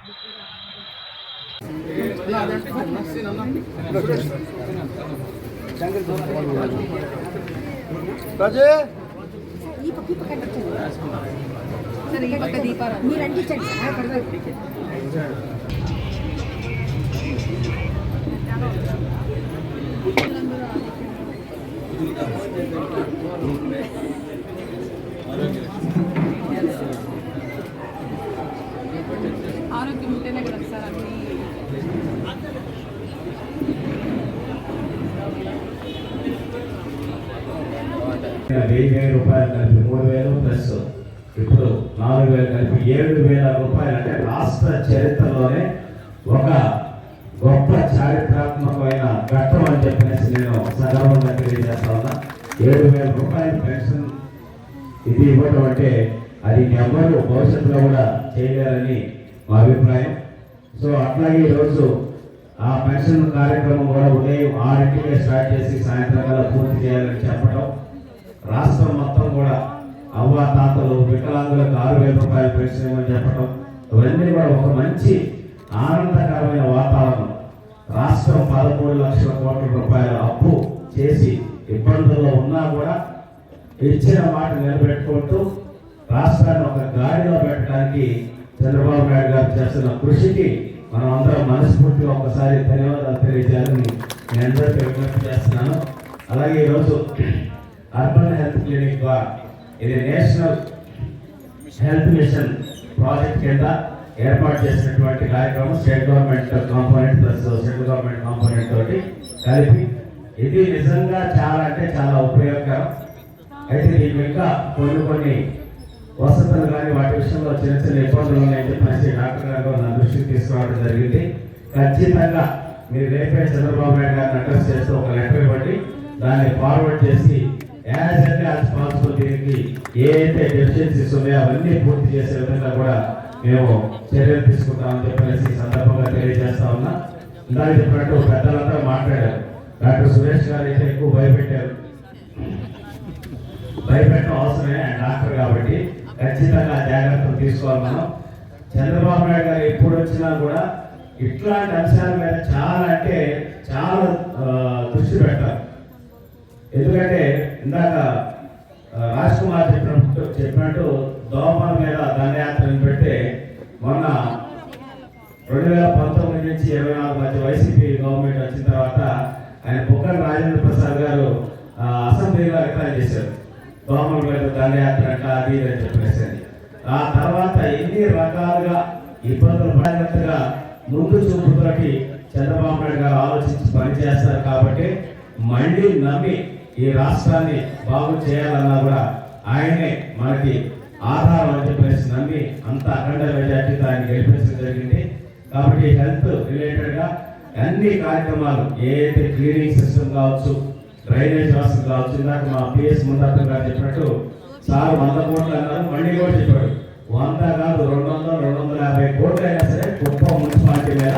ఈ పక్క ఈ పక్క అంటించండి సరే ఈ పక్క దీపారాలు మీరు అంటించండి సార్ అక్కడ ఆరోగ్యం ఉంటేనే కదా సార్ అన్ని వెయ్యి వేల రూపాయలు కలిపి మూడు వేలు ప్లస్ ఇప్పుడు నాలుగు వేలు కలిపి ఏడు వేల రూపాయలు. అంటే రాష్ట్ర చరిత్రలోనే ఒక గొప్ప చారిత్రాత్మకమైన ఘట్టం అని చెప్పేసి నేను సగర్వంగా తెలియజేస్తా ఉన్నా. ఏడు వేల రూపాయల పెన్షన్ ఇది ఇవ్వటం అంటే అది ఎవరు భవిష్యత్తులో కూడా చేయలేరని అభిప్రాయం. సో అట్లాగే ఈరోజు ఆ పెన్షన్ కార్యక్రమం కూడా ఉదయం ఆరింటికే స్టార్ట్ చేసి సాయంత్రం కల్లా పూర్తి చేయాలని చెప్పడం రాష్ట్రం మొత్తం కూడా అవ్వ తాతలు వికలాంగులకు ఆరు వేల రూపాయలు పెన్షన్ ఇవ్వని చెప్పడం ఇవన్నీ కూడా ఒక మంచి ఆనందకరమైన వాతావరణం. రాష్ట్రం పదమూడు లక్షల కోట్ల రూపాయల అప్పు చేసి ఇబ్బందుల్లో ఉన్నా కూడా ఇచ్చిన మాట నిలబెట్టుకుంటూ రాష్ట్రాన్ని ఒక గాడిలో పెట్టడానికి చంద్రబాబు నాయుడు గారు చేస్తున్న కృషికి మనం అందరం మనస్ఫూర్తిగా ఒకసారి ధన్యవాదాలు తెలియజేయాలని నేను అందరికీ విజ్ఞప్తి చేస్తున్నాను. అలాగే ఈరోజు అర్బన్ హెల్త్ క్లినిక్ ద్వారా ఇది నేషనల్ హెల్త్ మిషన్ ప్రాజెక్ట్ కింద ఏర్పాటు చేసినటువంటి కార్యక్రమం state government component plus central government component తోటి కలిపి. ఇది నిజంగా చాలా అంటే చాలా ఉపయోగకరం. అయితే దీనికి ఇంకా కొన్ని కొన్ని వసతులు కానీ వాటి విషయంలో చిన్న చిన్న ఇబ్బందులు ఉన్నాయని చెప్పేసి డాక్టర్ గారు నా దృష్టికి తీసుకురావడం జరిగింది. ఖచ్చితంగా మీరు రేపే చంద్రబాబు నాయుడు గారిని అడ్రస్ చేస్తూ ఒక లెటర్ ఇవ్వండి. దాన్ని ఫార్వర్డ్ చేసి యాజ్ అంటే యాజ్ పాసిబుల్ దీనికి ఏదైతే డెఫిషియన్సీస్ ఉన్నాయో అవన్నీ పూర్తి చేసే విధంగా కూడా మేము చర్యలు తీసుకుంటామని చెప్పేసి ఈ సందర్భంగా తెలియజేస్తా ఉన్నా. ఇందాక చెప్పినట్టు పెద్దలంతా మాట్లాడారు. డాక్టర్ సురేష్ గారు అయితే ఎక్కువ భయపెట్టారు. భయపెట్టడం అవసరమే ఆయన డాక్టర్ కాబట్టి. ఖచ్చితంగా జాగ్రత్తలు తీసుకోవాలి మనం. చంద్రబాబు నాయుడు గారు ఎప్పుడు వచ్చినా కూడా ఇట్లాంటి అంశాల మీద చాలా అంటే చాలా దృష్టి పెట్టాలి ఎందుకంటే ఇందాక రాజ్ కుమార్ చెప్పినట్టు చెప్పినట్టు దోమల మీద దండయాత్రను పెడితే మొన్న రెండు వేల పంతొమ్మిది నుంచి ఇరవై నాలుగు మధ్య వైసీపీ గవర్నమెంట్ వచ్చిన తర్వాత ఆయన పొక్కన రాజేంద్ర ప్రసాద్ గారు అసెంబ్లీలో రికార్డ్ చేశారు. దోమల మీద దండయాత్ర అంట అది అని చెప్పేసింది ఆ తర్వాత ఎన్ని రకాలుగా ఇబ్బందులు పడినట్టుగా ముందు చూపుతోటి చంద్రబాబు నాయుడు గారు ఆలోచించి పనిచేస్తారు కాబట్టి మళ్ళీ నమ్మి ఈ రాష్ట్రాన్ని బాగు చేయాలన్నా కూడా ఆయనే మనకి ఆధారం అని చెప్పేసి నమ్మి అంత అఖండ మెజార్టీతో ఆయన గెలిపించడం జరిగింది. కాబట్టి హెల్త్ రిలేటెడ్గా అన్ని కార్యక్రమాలు ఏ క్లీనింగ్ సిస్టమ్ కావచ్చు డ్రైనేజ్ వ్యవస్థ కావచ్చు ఇందాక మా పిఎస్ ముందార్థం గారు చెప్పినట్టు సార్ వంద కోట్లు అన్నారు మళ్ళీ కూడా చెప్పాడు. వంద కాదు రెండు వందల రెండు వందల యాభై కోట్లు అయినా సరే గొప్ప మున్సిపాలిటీ మీద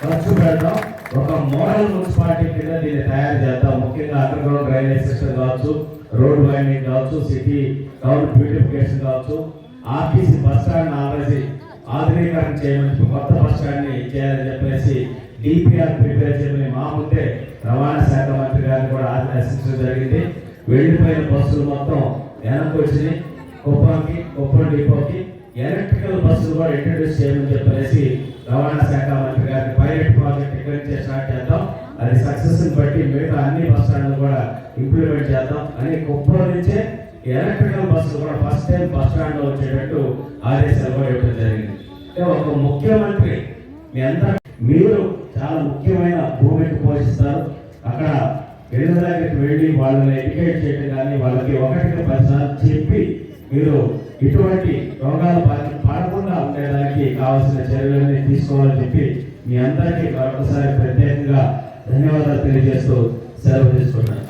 ఖర్చు పెడతాం. ఒక మోడల్ మున్సిపాలిటీ కింద దీన్ని తయారు చేద్దాం. ముఖ్యంగా అండర్గ్రౌండ్ డ్రైనేజ్ సిస్టమ్ కావచ్చు రోడ్ వైండింగ్ కావచ్చు సిటీ టౌన్ బ్యూటిఫికేషన్ కావచ్చు. ఆర్టీసీ బస్ స్టాండ్ ఆర్ఎసి ఆధునీకరణ చేయమని కొత్త బస్ స్టాండ్ని చేయాలని చెప్పేసి డిపిఆర్ ప్రిపేర్ చేయమని మా ముందే రవాణా శాఖ మంత్రి గారు వెళ్ళిపోయిన బస్సులు మొత్తం వెనక్కి వచ్చినాయి. కుప్పంకి కుప్పం డిపోకి ఎలక్ట్రికల్ బస్సులు కూడా ఇంట్రడ్యూస్ చేయమని చెప్పేసి రవాణా శాఖ మంత్రి గారిని పైలట్ ప్రాజెక్ట్ ఇక్కడి నుంచే స్టార్ట్ చేద్దాం అది సక్సెస్ బట్టి మిగతా అన్ని బస్ స్టాండ్లు కూడా ఇంప్లిమెంట్ చేద్దాం. అని కుప్పం నుంచే ఎలక్ట్రికల్ బస్సులు కూడా ఫస్ట్ టైం బస్ స్టాండ్లో వచ్చేటట్టు ఆదేశాలు కూడా ఇవ్వడం జరిగింది. ఒక ముఖ్యమంత్రి మీ అంతా మీరు చాలా ముఖ్యమైన భూమికి పోషిస్తారు. అక్కడ దగ్గరికి వెళ్ళి వాళ్ళని ఎడ్యుకేట్ చేయడం కానీ వాళ్ళకి ఒకటికి పదిసార్లు చెప్పి మీరు ఇటువంటి రోగాల పడకుండా ఉండేదానికి కావాల్సిన చర్యలన్నీ తీసుకోవాలని చెప్పి మీ అందరికీ మరొకసారి ప్రత్యేకంగా ధన్యవాదాలు తెలియజేస్తూ సెలవు తీసుకున్నాను.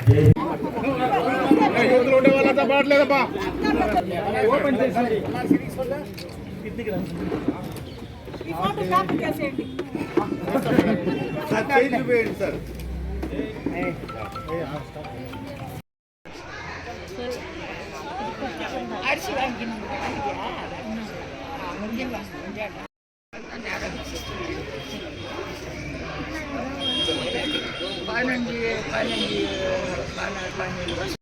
సార్ ಅರಿಶಿ ವಾಂಗಿ ಮುಂದಿನ பதினஞ்சு பதினஞ்சு பதினாறு பதினேழு வருஷம்